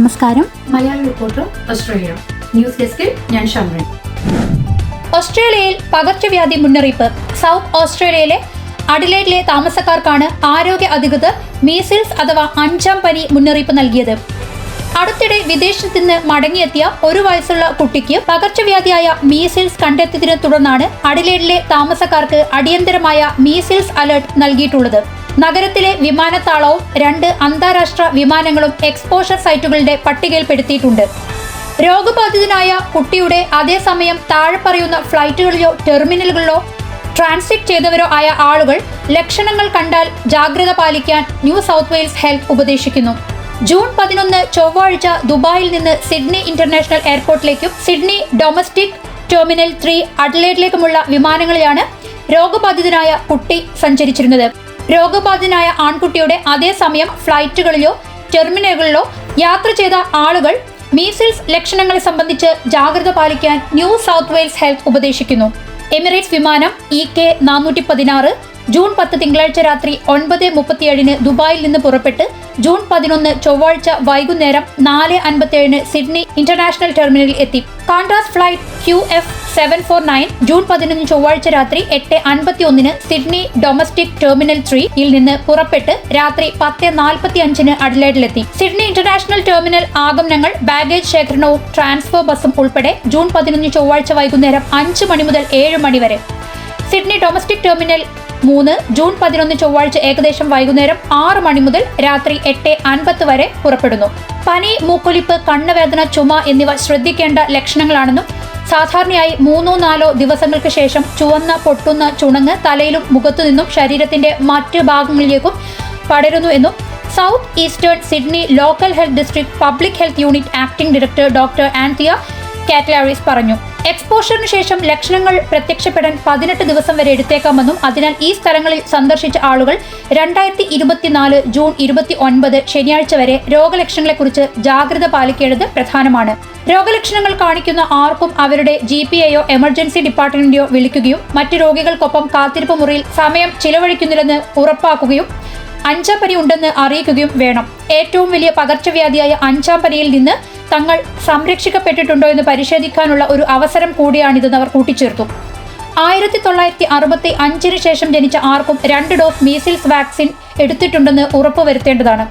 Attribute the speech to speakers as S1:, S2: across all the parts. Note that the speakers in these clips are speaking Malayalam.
S1: നമസ്കാരം.
S2: മലയാള റിപ്പോർട്ടർ ഓസ്ട്രേലിയ. ന്യൂസ് ഡെസ്കിൽ ഞാൻ ഷംറൻ
S3: ഓസ്ട്രേലിയയിൽ പകർച്ചവ്യാധി മുന്നറിയിപ്പ്. സൗത്ത് ഓസ്ട്രേലിയയിലെ അഡിലൈഡിലെ താമസക്കാർക്കാണ് ആരോഗ്യ അധികൃതർ മീസിൽസ് അഥവാ അഞ്ചാം പനി മുന്നറിയിപ്പ് നൽകിയത്. അടുത്തിടെ വിദേശത്ത് നിന്ന് മടങ്ങിയെത്തിയ ഒരു വയസ്സുള്ള കുട്ടിക്ക് പകർച്ചവ്യാധിയായ മീസിൽസ് കണ്ടെത്തിയതിനെ തുടർന്നാണ് അഡിലേഡിലെ താമസക്കാർക്ക് അടിയന്തരമായ മീസിൽസ് അലർട്ട് നൽകിയിട്ടുള്ളത്. നഗരത്തിലെ വിമാനത്താവളവും രണ്ട് അന്താരാഷ്ട്ര വിമാനങ്ങളും എക്സ്പോഷർ സൈറ്റുകളുടെ പട്ടികയിൽപ്പെടുത്തിയിട്ടുണ്ട്. രോഗബാധിതനായ കുട്ടിയുടെ അതേസമയം താഴെ പറയുന്ന ഫ്ലൈറ്റുകളിലോ ടെർമിനലുകളിലോ ട്രാൻസിറ്റ് ചെയ്തവരോ ആയ ആളുകൾ ലക്ഷണങ്ങൾ കണ്ടാൽ ജാഗ്രത പാലിക്കാൻ ന്യൂ സൗത്ത് വെയിൽസ് ഹെൽത്ത് ഉപദേശിക്കുന്നു. ജൂൺ പതിനൊന്ന് ചൊവ്വാഴ്ച ദുബായിൽ നിന്ന് സിഡ്നി ഇന്റർനാഷണൽ എയർപോർട്ടിലേക്കും സിഡ്നി ഡൊമസ്റ്റിക് ടെർമിനൽ ത്രീ അഡ്ലേഡിലേക്കുമുള്ള വിമാനങ്ങളിലാണ് രോഗബാധിതനായ കുട്ടി സഞ്ചരിച്ചിരുന്നത്. രോഗബാധിതനായ ആൺകുട്ടിയുടെ അതേസമയം ഫ്ലൈറ്റുകളിലോ ടെർമിനലുകളിലോ യാത്ര ചെയ്ത ആളുകൾ മീസിൽസ് ലക്ഷണങ്ങളെ സംബന്ധിച്ച് ജാഗ്രത പാലിക്കാൻ ന്യൂ സൗത്ത് വെയിൽസ് ഹെൽത്ത് ഉപദേശിക്കുന്നു. എമിറേറ്റ്സ് വിമാനം ഇ കെ നാനൂറ്റി പതിനാറ് ജൂൺ പത്ത് തിങ്കളാഴ്ച രാത്രി ഒൻപത് മുപ്പത്തിയേഴിന് ദുബായിൽ നിന്ന് പുറപ്പെട്ട് ജൂൺ പതിനൊന്ന് ചൊവ്വാഴ്ച വൈകുന്നേരം നാല് അൻപത്തിയേഴിന് സിഡ്നി ഇന്റർനാഷണൽ ടെർമിനലിൽ എത്തി. Qantas flight Q F seven four nine June പതിനൊന്ന് ചൊവ്വാഴ്ച രാത്രി എട്ട് അൻപത്തി ഒന്നിന് സിഡ്നി ഡൊമസ്റ്റിക് ടെർമിനൽ ത്രീയിൽ നിന്ന് പുറപ്പെട്ട് രാത്രി പത്ത് നാൽപ്പത്തി അഞ്ചിന് അഡ്ലേഡിലെത്തി. സിഡ്നി ഇന്റർനാഷണൽ ടെർമിനൽ ആഗമനങ്ങൾ ബാഗേജ് ശേഖരണവും ട്രാൻസ്ഫർ ബസും ഉൾപ്പെടെ ജൂൺ പതിനൊന്ന് ചൊവ്വാഴ്ച വൈകുന്നേരം അഞ്ച് മണി മുതൽ ഏഴ് മണി വരെ. സിഡ്നി ഡൊമസ്റ്റിക് ടെർമിനൽ മൂന്ന് ജൂൺ പതിനൊന്ന് ചൊവ്വാഴ്ച ഏകദേശം വൈകുന്നേരം ആറ് മണി മുതൽ രാത്രി എട്ട് അൻപത് വരെ പുറപ്പെടുന്നു. പനി മൂക്കൊലിപ്പ് കണ്ണുവേദന ചുമ എന്നിവ ശ്രദ്ധിക്കേണ്ട ലക്ഷണങ്ങളാണെന്നും സാധാരണയായി മൂന്നോ നാലോ ദിവസങ്ങൾക്ക് ശേഷം ചുവന്ന പൊട്ടുന്ന ചുണങ്ങ് തലയിലും മുഖത്തു നിന്നും ശരീരത്തിന്റെ മറ്റ് ഭാഗങ്ങളിലേക്കും പടരുന്നു എന്നും South Eastern Sydney local health district public health unit acting director doctor Anthea Katelaris പറഞ്ഞു. എക്സ്പോഷറിന് ശേഷം ലക്ഷണങ്ങൾ പ്രത്യക്ഷപ്പെടാൻ പതിനെട്ട് ദിവസം വരെ എടുത്തേക്കാമെന്നും അതിനാൽ ഈ സ്ഥലങ്ങളിൽ സന്ദർശിച്ച ആളുകൾ രണ്ടായിരത്തി ഇരുപത്തിനാല് ജൂൺ ഇരുപത്തി ഒൻപത് ശനിയാഴ്ച വരെ രോഗലക്ഷണങ്ങളെക്കുറിച്ച് ജാഗ്രത പാലിക്കേണ്ടത് പ്രധാനമാണ്. രോഗലക്ഷണങ്ങൾ കാണിക്കുന്ന ആർക്കും അവരുടെ ജി പി എയോ എമർജൻസി ഡിപ്പാർട്ട്മെന്റിയോ വിളിക്കുകയും മറ്റ് രോഗികൾക്കൊപ്പം കാത്തിരിപ്പ് മുറിയിൽ സമയം ചിലവഴിക്കുന്നില്ലെന്ന് ഉറപ്പാക്കുകയും അഞ്ചാം പനി ഉണ്ടെന്ന് അറിയിക്കുകയും വേണം. ഏറ്റവും വലിയ പകർച്ചവ്യാധിയായ അഞ്ചാം പനിയിൽ നിന്ന് തങ്ങൾ സംരക്ഷിക്കപ്പെട്ടിട്ടുണ്ടോ എന്ന് പരിശോധിക്കാനുള്ള ഒരു അവസരം കൂടിയാണിതെന്ന് അവർ കൂട്ടിച്ചേർത്തു. ആയിരത്തി തൊള്ളായിരത്തി അറുപത്തി അഞ്ചിന് ശേഷം ജനിച്ച ആർക്കും രണ്ട് ഡോസ് മീസിൽസ് വാക്സിൻ എടുത്തിട്ടുണ്ടെന്ന് ഉറപ്പുവരുത്തേണ്ടതാണ്.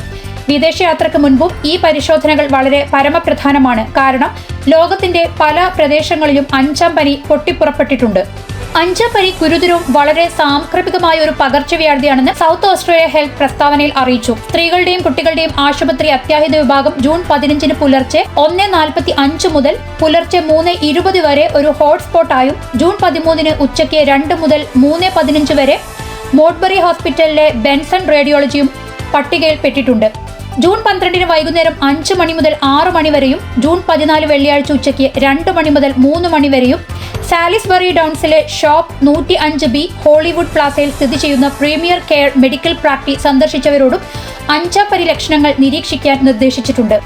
S3: വിദേശയാത്രയ്ക്ക് മുൻപും ഈ പരിശോധനകൾ വളരെ പരമപ്രധാനമാണ്. കാരണം ലോകത്തിന്റെ പല പ്രദേശങ്ങളിലും അഞ്ചാം പനി പൊട്ടിപ്പുറപ്പെട്ടിട്ടുണ്ട്. അഞ്ചാം പനി ഗുരുതരവും വളരെ സാംക്രമികമായ ഒരു പകർച്ചവ്യാധിയാണെന്ന് സൗത്ത് ഓസ്ട്രേലിയ ഹെൽത്ത് പ്രസ്താവനയിൽ അറിയിച്ചു. സ്ത്രീകളുടെയും കുട്ടികളുടെയും ആശുപത്രി അത്യാഹിത വിഭാഗം ജൂൺ പതിനഞ്ചിന് പുലർച്ചെ ഒന്ന് നാൽപ്പത്തി അഞ്ച് മുതൽ പുലർച്ചെ മൂന്ന് ഇരുപത് വരെ ഒരു ഹോട്ട്സ്പോട്ടായും ജൂൺ പതിമൂന്നിന് ഉച്ചയ്ക്ക് രണ്ട് മുതൽ മൂന്ന് പതിനഞ്ച് വരെ മോഡ്ബറി ഹോസ്പിറ്റലിലെ ബെൻസൺ റേഡിയോളജിയും പട്ടികയിൽപ്പെട്ടിട്ടുണ്ട് ജൂൺ പന്ത്രണ്ടിന് വൈകുന്നേരം അഞ്ച് മണി മുതൽ ആറ് മണി വരെയും ജൂൺ പതിനാല് വെള്ളിയാഴ്ച ഉച്ചയ്ക്ക് രണ്ട് മണി മുതൽ മൂന്ന് മണി വരെയും സാലിസ്ബറി ഡൗൺസിലെ ഷോപ്പ് നൂറ്റി അഞ്ച് ബി ഹോളിവുഡ് പ്ലാസയിൽ സ്ഥിതി ചെയ്യുന്ന പ്രീമിയർ കെയർ മെഡിക്കൽ പ്രാക്ടീസ് സന്ദർശിച്ചവരോടും അഞ്ചാം പരി ലക്ഷണങ്ങൾ നിരീക്ഷിക്കാൻ നിർദ്ദേശിച്ചിട്ടുണ്ട്.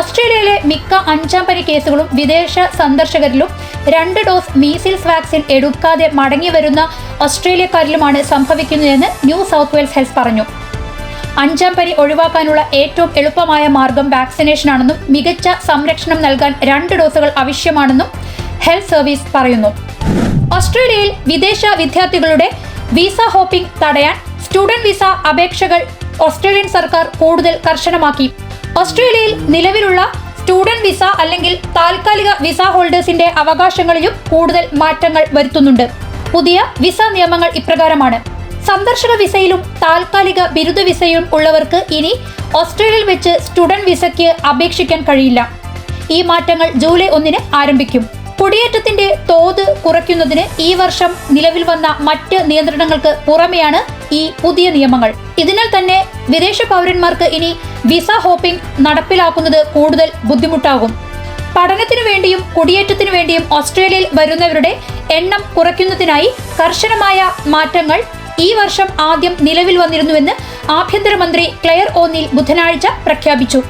S3: ഓസ്ട്രേലിയയിലെ മിക്ക അഞ്ചാം പരി കേസുകളും വിദേശ സന്ദർശകരിലും രണ്ട് ഡോസ് മീസിൽസ് വാക്സിൻ എടുക്കാതെ മടങ്ങി വരുന്ന ഓസ്ട്രേലിയക്കാരിലുമാണ് സംഭവിക്കുന്നതെന്ന് ന്യൂ സൗത്ത് വെയിൽസ് ഹെൽത്ത് പറഞ്ഞു. അഞ്ചാം പനി ഒഴിവാക്കാനുള്ള ഏറ്റവും എളുപ്പമായ മാർഗം വാക്സിനേഷനാണെന്നും മികച്ച സംരക്ഷണം നൽകാൻ രണ്ട് ഡോസുകൾ ആവശ്യമാണെന്നും ഹെൽത്ത് സർവീസ് പറയുന്നു. ഓസ്ട്രേലിയയിൽ വിദേശ വിദ്യാർത്ഥികളുടെ വിസ ഹോപ്പിംഗ് തടയാൻ സ്റ്റുഡന്റ് വിസ അപേക്ഷകൾ ഓസ്ട്രേലിയൻ സർക്കാർ കൂടുതൽ കർശനമാക്കി. ഓസ്ട്രേലിയയിൽ നിലവിലുള്ള സ്റ്റുഡന്റ് വിസ അല്ലെങ്കിൽ താൽക്കാലിക വിസ ഹോൾഡേഴ്സിന്റെ അവകാശങ്ങളിലും കൂടുതൽ മാറ്റങ്ങൾ വരുത്തുന്നുണ്ട്. പുതിയ വിസ നിയമങ്ങൾ ഇപ്രകാരമാണ്. സന്ദർശക വിസയിലും താൽക്കാലിക ബിരുദ വിസയും ഉള്ളവർക്ക് ഇനി ഓസ്ട്രേലിയയിൽ വെച്ച് സ്റ്റുഡന്റ് വിസയ്ക്ക് അപേക്ഷിക്കാൻ കഴിയില്ല. ഈ മാറ്റങ്ങൾ ജൂലൈ ഒന്നിന് ആരംഭിക്കും. കുടിയേറ്റത്തിന്റെ തോത് കുറയ്ക്കുന്നതിന് ഈ വർഷം നിലവിൽ വന്ന മറ്റ് നിയന്ത്രണങ്ങൾക്ക് പുറമെയാണ് ഈ പുതിയ നിയമങ്ങൾ. ഇതിനാൽ തന്നെ വിദേശ പൗരന്മാർക്ക് ഇനി വിസ ഹോപ്പിംഗ് നടപ്പിലാക്കുന്നത് കൂടുതൽ ബുദ്ധിമുട്ടാകും. പഠനത്തിനു വേണ്ടിയും കുടിയേറ്റത്തിനു വേണ്ടിയും ഓസ്ട്രേലിയയിൽ വരുന്നവരുടെ എണ്ണം കുറയ്ക്കുന്നതിനായി കർശനമായ മാറ്റങ്ങൾ ഈ വർഷം ആദ്യം നിലവിൽ വന്നിരുന്നുവെന്ന് ആഭ്യന്തരമന്ത്രി ക്ലെയർ ഓനിൽ ബുധനാഴ്ച പ്രഖ്യാപിച്ചു.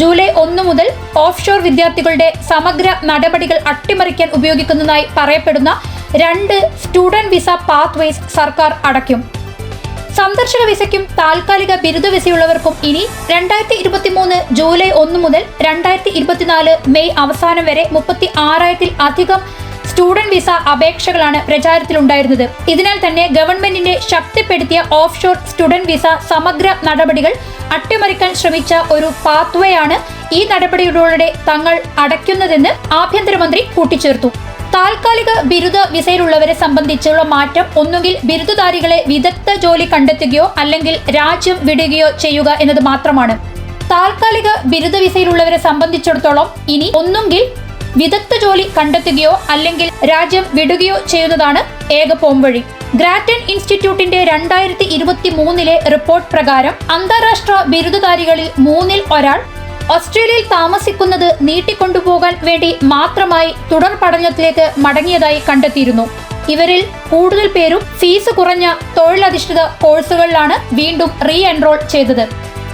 S3: ജൂലൈ ഒന്ന് മുതൽ ഓഫ്ഷോർ വിദ്യാർത്ഥികളുടെ സമഗ്ര നടപടികൾ അട്ടിമറിക്കാൻ ഉപയോഗിക്കുന്നതായി പറയപ്പെടുന്ന രണ്ട് സ്റ്റുഡന്റ് വിസ പാത്വേസ് സർക്കാർ അടയ്ക്കും. സന്ദർശക വിസയ്ക്കും താൽക്കാലിക ബിരുദ വിസയുള്ളവർക്കും ഇനി രണ്ടായിരത്തി ഇരുപത്തി മൂന്ന് ജൂലൈ ഒന്ന് മുതൽ രണ്ടായിരത്തി ഇരുപത്തിനാല് മെയ് അവസാനം വരെ മുപ്പത്തി ആറായിരത്തിൽ അധികം സ്റ്റുഡന്റ് വിസ അപേക്ഷകളാണ് പ്രചാരത്തിലുണ്ടായിരുന്നത്. ഇതിനാൽ തന്നെ ഗവൺമെന്റിന്റെ ശക്തിപ്പെടുത്തിയ ഓഫ് ഷോർ സ്റ്റുഡന്റ് വിസ സമഗ്ര നടപടികൾ അട്ടിമറിക്കാൻ ശ്രമിച്ച ഒരു പാത്വയാണ് ഈ നടപടിയിലൂടെ തങ്ങൾ അടയ്ക്കുന്നതെന്ന് ആഭ്യന്തരമന്ത്രി കൂട്ടിച്ചേർത്തു. താൽക്കാലിക ബിരുദ വിസയിലുള്ളവരെ സംബന്ധിച്ചുള്ള മാറ്റം ഒന്നുകിൽ ബിരുദധാരികളെ വിദഗ്ധ ജോലി കണ്ടെത്തുകയോ അല്ലെങ്കിൽ രാജ്യം വിടുകയോ ചെയ്യുക എന്നത് മാത്രമാണ്. താൽക്കാലിക ബിരുദ വിസയിലുള്ളവരെ സംബന്ധിച്ചിടത്തോളം ഇനി ഒന്നുകിൽ വിദഗ്ധ ജോലി കണ്ടെത്തുകയോ അല്ലെങ്കിൽ രാജ്യം വിടുകയോ ചെയ്യുന്നതാണ് ഏക പോംവഴി. ഗ്രാറ്റൺ ഇൻസ്റ്റിറ്റ്യൂട്ടിന്റെ രണ്ടായിരത്തി ഇരുപത്തി മൂന്നിലെ റിപ്പോർട്ട് പ്രകാരം അന്താരാഷ്ട്ര ബിരുദധാരികളിൽ മൂന്നിൽ ഒരാൾ ഓസ്ട്രേലിയയിൽ താമസിക്കുന്നത് നീട്ടിക്കൊണ്ടുപോകാൻ വേണ്ടി മാത്രമായി തുടർ പഠനത്തിലേക്ക് മടങ്ങിയതായി കണ്ടെത്തിയിരുന്നു. ഇവരിൽ കൂടുതൽ പേരും ഫീസ് കുറഞ്ഞ തൊഴിലധിഷ്ഠിത കോഴ്സുകളിലാണ് വീണ്ടും റീ എൻറോൾ ചെയ്തത്.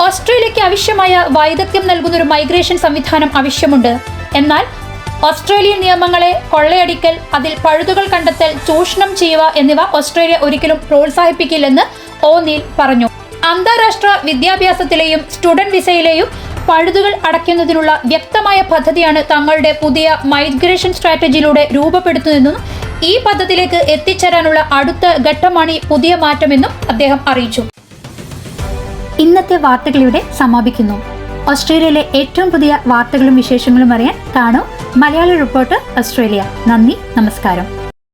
S3: ഓസ്ട്രേലിയയ്ക്ക് ആവശ്യമായ വൈദഗ്ധ്യം നൽകുന്ന ഒരു മൈഗ്രേഷൻ സംവിധാനം ആവശ്യമുണ്ട്. എന്നാൽ ഓസ്ട്രേലിയൻ നിയമങ്ങളെ കൊള്ളയടിക്കൽ അതിൽ പഴുതുകൾ കണ്ടെത്തൽ ചൂഷണം ചെയ്യുക എന്നിവ ഓസ്ട്രേലിയ ഒരിക്കലും പ്രോത്സാഹിപ്പിക്കില്ലെന്ന് ഓനീൽ പറഞ്ഞു. അന്താരാഷ്ട്ര വിദ്യാഭ്യാസത്തിലെയും സ്റ്റുഡന്റ് വിസയിലെയും പഴുതുകൾ അടയ്ക്കുന്നതിനുള്ള വ്യക്തമായ പദ്ധതിയാണ് തങ്ങളുടെ പുതിയ മൈഗ്രേഷൻ സ്ട്രാറ്റജിയിലൂടെ രൂപപ്പെടുത്തുന്നതെന്നും ഈ പദ്ധതിയിലേക്ക് എത്തിച്ചേരാനുള്ള അടുത്ത ഘട്ടമാണ് ഈ പുതിയ മാറ്റമെന്നും അദ്ദേഹം അറിയിച്ചു. ഇന്നത്തെ വാർത്തകളിവിടെ സമാപിക്കുന്നു. ഓസ്ട്രേലിയയിലെ ഏറ്റവും പുതിയ വാർത്തകളും വിശേഷങ്ങളും അറിയാൻ കാണൂ മലയാളി റിപ്പോർട്ടർ ഓസ്ട്രേലിയ നന്ദി നമസ്കാരം.